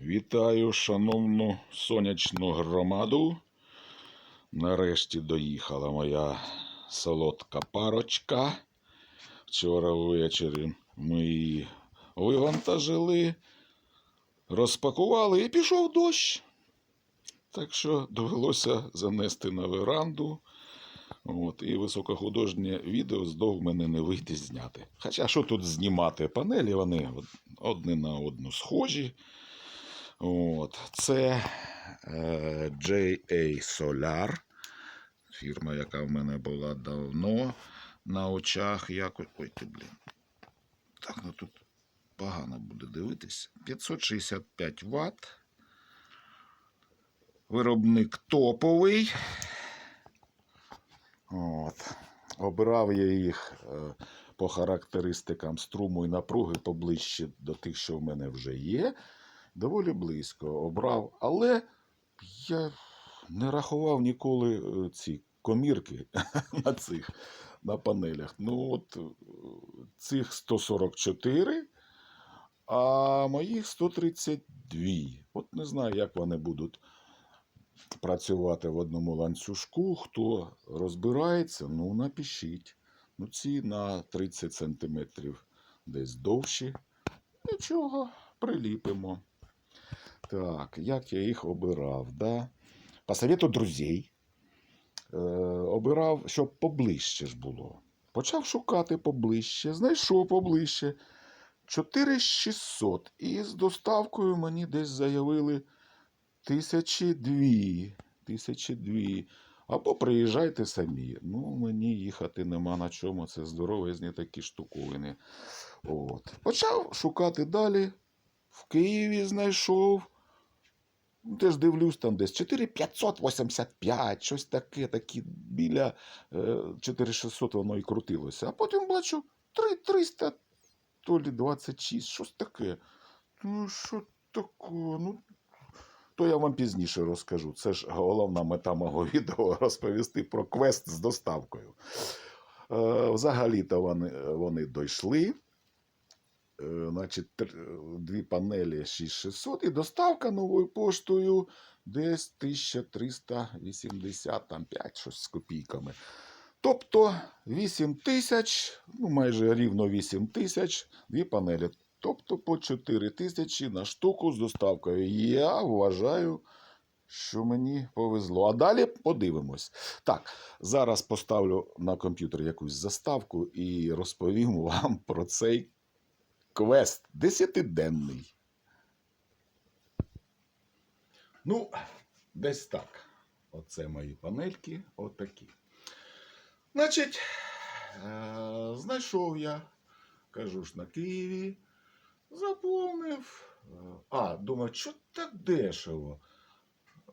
Вітаю, шановну сонячну громаду. Нарешті доїхала моя солодка парочка. Вчора ввечері ми її вивантажили, розпакували і пішов дощ. Так що довелося занести на веранду. От, і високохудожнє відео здов мене не вийде зняти. Хоча що тут знімати? Панелі вони одне на одну схожі. От. Це е, JA Solar, фірма, яка в мене була давно на очах. Якось. Ой ти, блін. Так, ну тут погано буде дивитись. 565 Вт. Виробник топовий. От. Обирав я їх е, по характеристикам струму і напруги поближче до тих, що в мене вже є. Доволі близько обрав. Але я не рахував ніколи е, ці комірки на цих на панелях. Ну, от е, цих 144, а моїх 132. От не знаю, як вони будуть працювати в одному ланцюжку. Хто розбирається, ну напишіть. Ну, ці на 30 см десь довші. Нічого, приліпимо. Так, як я їх обирав, да? По совету друзей. Е, обирав, щоб поближче ж було. Почав шукати поближче, знайшов поближче. 4600. І з доставкою мені десь заявили тисячі дві. Тисячі дві. Або приїжджайте самі. Ну, мені їхати нема на чому. Це здоровезні такі штуковини. От. Почав шукати далі. В Києві знайшов. Ну, Теж дивлюсь, там десь 4585, щось таке, такі біля е, 4600 воно і крутилося. А потім бачу 3300, то лі 26, щось таке. Ну, що таке? Ну, то я вам пізніше розкажу. Це ж головна мета мого відео розповісти про квест з доставкою. Е, взагалі-то вони, вони дійшли. Е, Значить, тр- дві панелі 6600 і доставка новою поштою десь 1380, щось з копійками. Тобто 8 тисяч, ну майже рівно 8 тисяч, дві панелі. Тобто по 4 тисячі на штуку з доставкою. Я вважаю, що мені повезло. А далі подивимось. Так, зараз поставлю на комп'ютер якусь заставку і розповім вам про цей квест десятиденний. Ну, десь так. Оце мої панельки, отакі. Значить, е- знайшов я, кажу ж, на Києві, заповнив. А, думаю, що так дешево.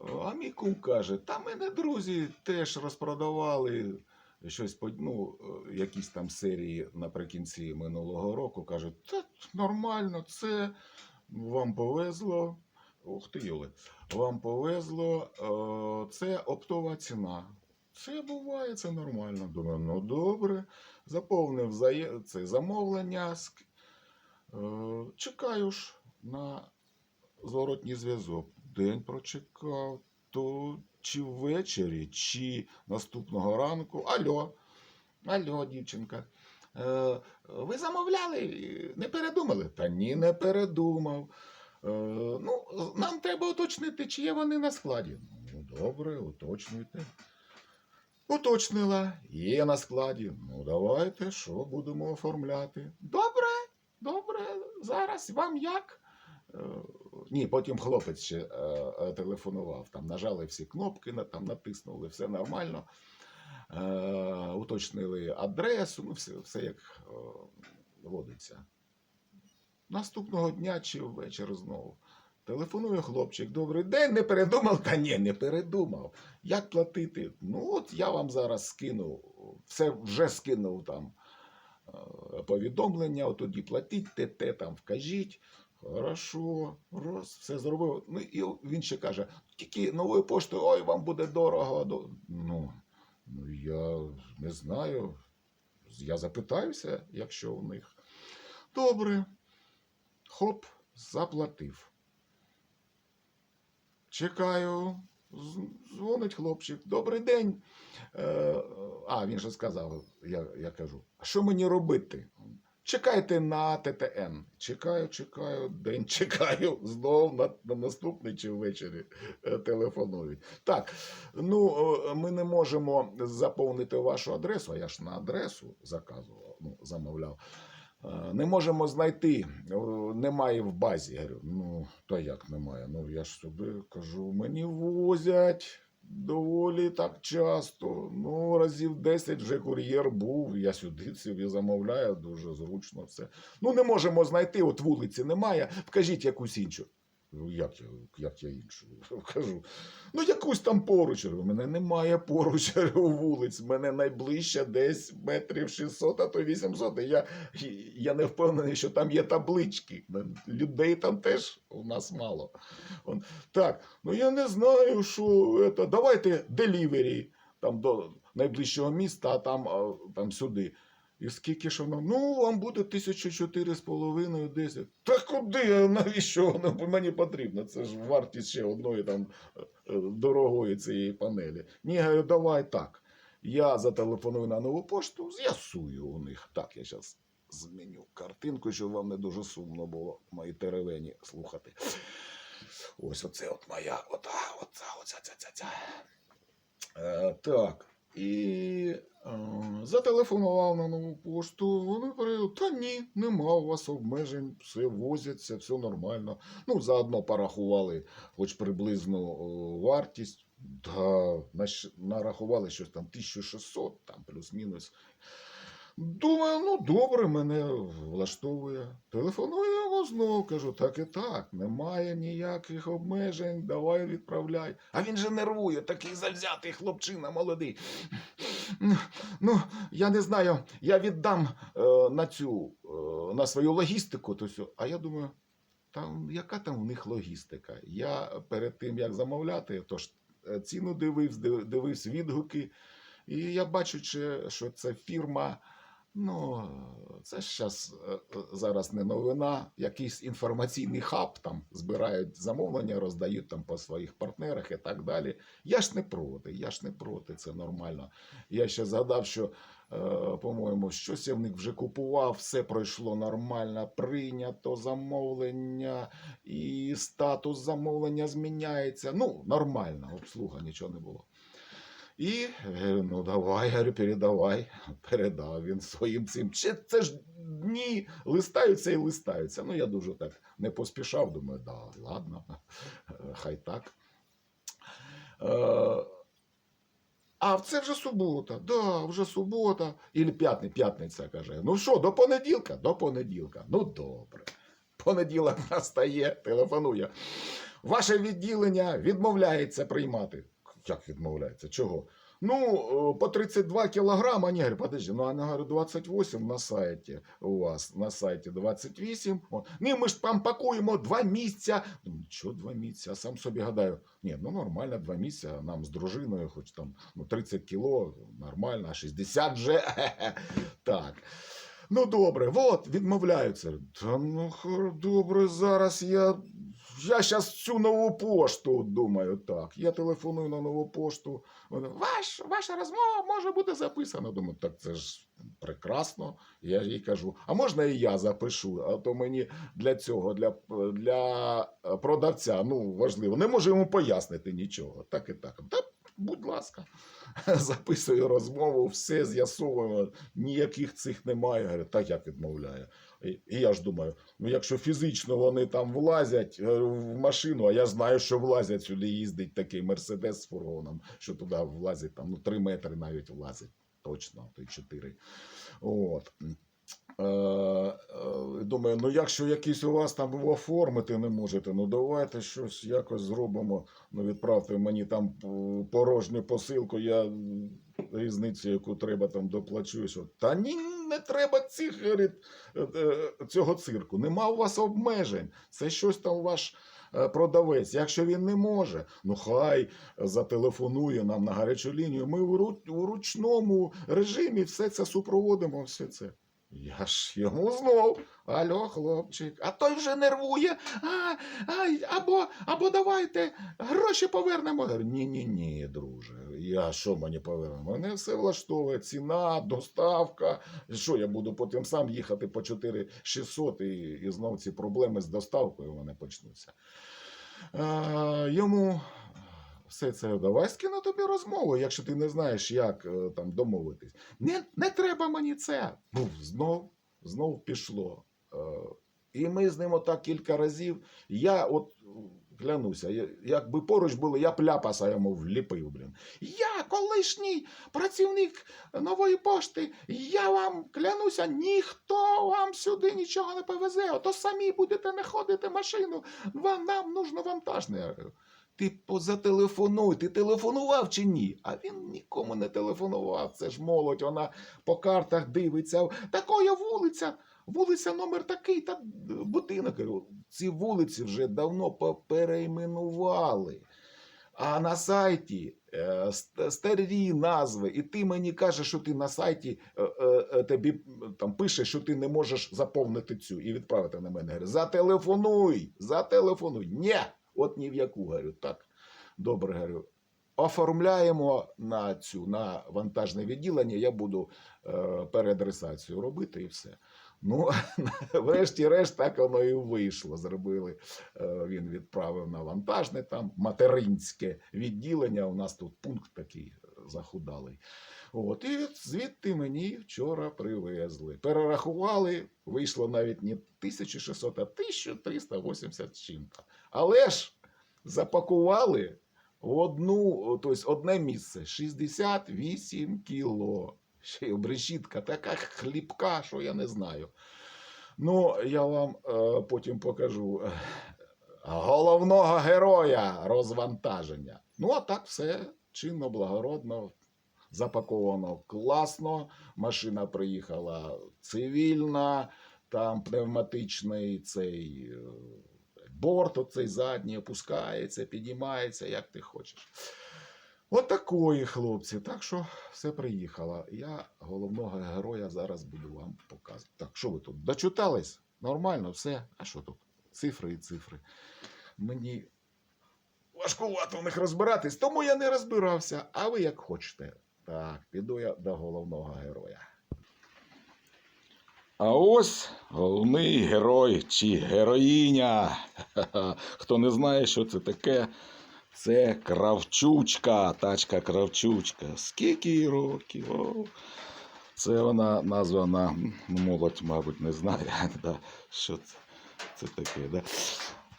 А мій кум каже, та мене друзі теж розпродавали щось ну, е, якісь там серії наприкінці минулого року. Кажуть, та нормально, це вам повезло. Ух ти, Юли, вам повезло, е, це оптова ціна. Це буває, це нормально. Думаю, ну добре. Заповнив це замовлення. е, Чекаю ж на зворотній зв'язок. День прочекав, то чи ввечері, чи наступного ранку. Альо, альо, дівчинка. Е, ви замовляли, не передумали? Та ні, не передумав. Е, ну, нам треба уточнити, чи є вони на складі. Ну, добре, уточнюйте. Уточнила, є на складі. Ну, давайте, що будемо оформляти. Добре, добре, зараз вам як? Ні, потім хлопець ще е, е, телефонував. Там нажали всі кнопки, на- там натиснули, все нормально. Е, уточнили адресу, ну, все, все як е, водиться. Наступного дня чи ввечері знову. Телефонує хлопчик, добрий день, не передумав? Та ні, не передумав. Як платити? Ну, от я вам зараз скину, все вже скинув там е, повідомлення, от тоді платіть, те, те там вкажіть. Хорошо, роз, все зробив. Ну і він ще каже: тільки новою поштою, ой, вам буде дорого. Ну, ну я не знаю. Я запитаюся, якщо у них. Добре. Хоп, заплатив. чекаю. Дзвонить хлопчик. Добрий день. Е, а, він же сказав, я, я кажу, а що мені робити? Чекайте на ТТН. Чекаю, чекаю, день чекаю. Знов на, на наступний чи ввечері е, телефонують. Так, ну е, ми не можемо заповнити вашу адресу, а я ж на адресу заказував, ну, замовляв. Е, Не можемо знайти, немає в базі. Я говорю, ну, то як немає? Ну, я ж сюди кажу, мені возять доволі так часто. Ну, разів 10 вже кур'єр був. Я сюди собі замовляю, дуже зручно все. Ну, не можемо знайти, от вулиці немає. Вкажіть якусь іншу. Ну, як я, як я іншу кажу? Ну, якусь там поруч. Говорю, мене немає поруч говорю, вулиць. Мене найближче десь метрів 600, а то 800. Я, я не впевнений, що там є таблички. Людей там теж у нас мало. Так, ну я не знаю, що це. Давайте делівері там до найближчого міста, а там, там сюди. І скільки ж воно? Ну, вам буде тисячу чотири з половиною, десять. Та куди? Навіщо воно мені потрібно? Це ж вартість ще одної там е, е, дорогої цієї панелі. Ні, говорю, давай так. Я зателефоную на нову пошту, з'ясую у них. Так, я зараз зміню картинку, щоб вам не дуже сумно було мої теревені слухати. Ось оце от моя, ота, оця, оця, ця, ця, ця. Е, так. І е, зателефонував на нову пошту. Вони говорили, та ні, нема у вас обмежень, все возяться, все нормально. Ну, заодно порахували хоч приблизну о, вартість. Наш- нарахували щось там 1600, там плюс-мінус. Думаю, ну добре, мене влаштовує. Телефоную знову, кажу, так і так, немає ніяких обмежень, давай відправляй. А він же нервує, такий завзятий хлопчина молодий. Ну, я не знаю, я віддам е, на цю, е, на свою логістику, то все. А я думаю, там, яка там у них логістика? Я перед тим, як замовляти, то ж е, ціну дивився, див- дивився відгуки. І я бачу, що це фірма. Ну, це ж зараз зараз не новина. Якийсь інформаційний хаб там збирають замовлення, роздають там по своїх партнерах і так далі. Я ж не проти, я ж не проти, це нормально. Я ще згадав, що, е, по-моєму, щось я в них вже купував, все пройшло нормально, прийнято замовлення, і статус замовлення зміняється. Ну, нормально, обслуга, нічого не було. І е, ну давай, говорю, передавай. Передав він своїм цим. Це ж дні листаються і листаються. Ну, я дуже так не поспішав, думаю, да, ладно, е, хай так. Е, а це вже субота, да, вже субота. Ілі п'ятниця, п'ятниця каже. Ну що, до понеділка? До понеділка. Ну добре. Понеділок настає, телефонує. Ваше відділення відмовляється приймати. Як відмовляється? Чого? Ну, е, по 32 кілограма. Ні, говорю, подожди, ну, вона говорю, 28 на сайті у вас, на сайті 28. От. Ні, ми ж там пакуємо два місця. Думаю, що два місця? А сам собі гадаю, ні, ну нормально, два місця, нам з дружиною, хоч там ну, 30 кіло, нормально, а 60 вже. Так. Ну, добре, от, відмовляються. Та ну добре, зараз я. Я зараз цю нову пошту думаю так. Я телефоную на нову пошту. Ваш, ваша розмова може бути записана. Думаю, так це ж прекрасно. Я їй кажу, а можна і я запишу? А то мені для цього, для, для продавця, ну важливо, не можу йому пояснити нічого. Так і так. Та, будь ласка, записую розмову, все з'ясовуємо, ніяких цих немає. Говорю, так як відмовляє. І, я ж думаю, ну якщо фізично вони там влазять е, в машину, а я знаю, що влазять сюди, їздить такий мерседес з фургоном, що туди влазить там, ну 3 метри навіть влазить. Точно, то й 4. От. Е, е, думаю, ну якщо якийсь у вас там оформити не можете, ну давайте щось якось зробимо. Ну відправте мені там порожню посилку, я різницю, яку треба там доплачу. Що. Та ні, не треба цих, е, е, цього цирку. Нема у вас обмежень. Це щось там ваш е, продавець. Якщо він не може, ну хай зателефонує нам на гарячу лінію. Ми в ручному режимі все це супроводимо, все це. Я ж йому знов. Алло, хлопчик, а той вже нервує. А, ай, або, або давайте гроші повернемо. Ні, ні, ні, друже. Я що мені повернемо? Мене все влаштовує. Ціна, доставка. Що я буду потім сам їхати по 4600 і, і знов ці проблеми з доставкою мене почнуться. А, йому все це давай скину тобі розмову, якщо ти не знаєш, як е, там домовитись. Не, не треба мені це. Ну, знов, знов пішло. Е, і ми з ним отак кілька разів. Я от клянуся, якби поруч були, я б ляпаса йому вліпив, блін. Я колишній працівник нової пошти. Я вам клянуся, ніхто вам сюди нічого не повезе. Ото самі будете не ходити машину. Вам нам нужно вантажне. Ти позателефонуй, ти телефонував чи ні? А він нікому не телефонував. Це ж молодь, вона по картах дивиться. Такоя вулиця, вулиця номер такий, та будинок. Ці вулиці вже давно поперейменували. А на сайті е, старі назви, і ти мені кажеш, що ти на сайті е, е, тобі там пише, що ти не можеш заповнити цю і відправити на мене. Говорю, зателефонуй, зателефонуй. Ні, от ні в яку говорю. Так, добре, говорю. Оформляємо на цю на вантажне відділення. Я буду е, переадресацію робити і все. Ну, врешті-решт, так воно і вийшло. Зробили. Е, він відправив на вантажне там материнське відділення. У нас тут пункт такий е, захудалий. От, і звідти мені вчора привезли. Перерахували, вийшло навіть не 1600, а 1380 з чим-то. Але ж запакували в одну, тобто одне місце 68 кіло. Ще й обрешітка така хлібка, що я не знаю. Ну, я вам е, потім покажу головного героя розвантаження. Ну, а так все чинно, благородно, запаковано класно. Машина приїхала цивільна, там пневматичний цей е, борт, оцей задній опускається, підіймається, як ти хочеш. От хлопці. Так що все приїхало. Я головного героя зараз буду вам показувати. Так, що ви тут? Дочитались? Нормально, все. А що тут? Цифри і цифри. Мені важкувато в них розбиратись, тому я не розбирався. А ви як хочете. Так, піду я до головного героя. А ось головний герой чи героїня. Хто не знає, що це таке, це кравчучка, тачка кравчучка. Скільки їй років? О. Це вона названа, молодь, мабуть, не знає, да, що це, це таке. Да.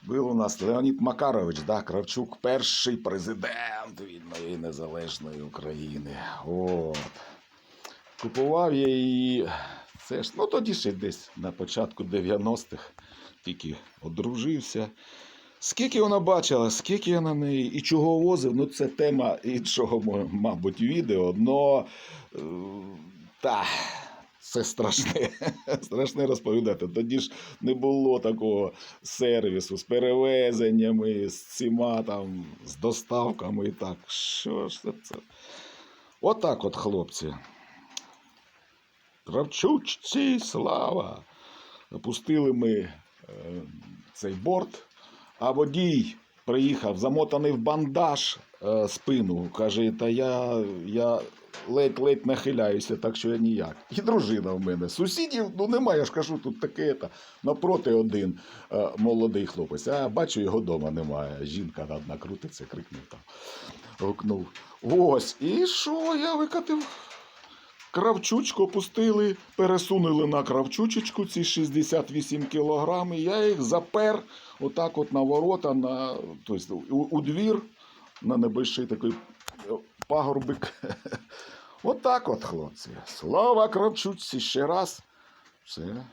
Був у нас Леонід Макарович, да, Кравчук, перший президент вільної незалежної України. От. Купував я її. Це ж, ну тоді ще десь на початку 90-х тільки одружився. Скільки вона бачила, скільки я на неї і чого возив, ну це тема іншого, мабуть, відео, но е, та, це страшне, страшне розповідати. Тоді ж не було такого сервісу з перевезеннями, з ціма там, з доставками і так. Що ж це? Отак от, хлопці. Кравчучці, слава! Опустили ми е, цей борт, а водій приїхав, замотаний в бандаж е, спину. Каже, та я, я ледь-ледь нахиляюся, так що я ніяк. І дружина в мене. Сусідів, ну немає, я ж кажу, тут таке. Та, напроти один е, молодий хлопець. А бачу, його вдома немає. Жінка одна крутиться, крикнув там. Гукнув. Ось, і що я викатив? Кравчучку пустили, пересунули на кравчучечку ці 68 кілограм, і я їх запер отак от на ворота, на, тобто, у, у двір, на небольший такий е, пагорбик. Отак от, хлопці. Слава кравчучці ще раз. Все.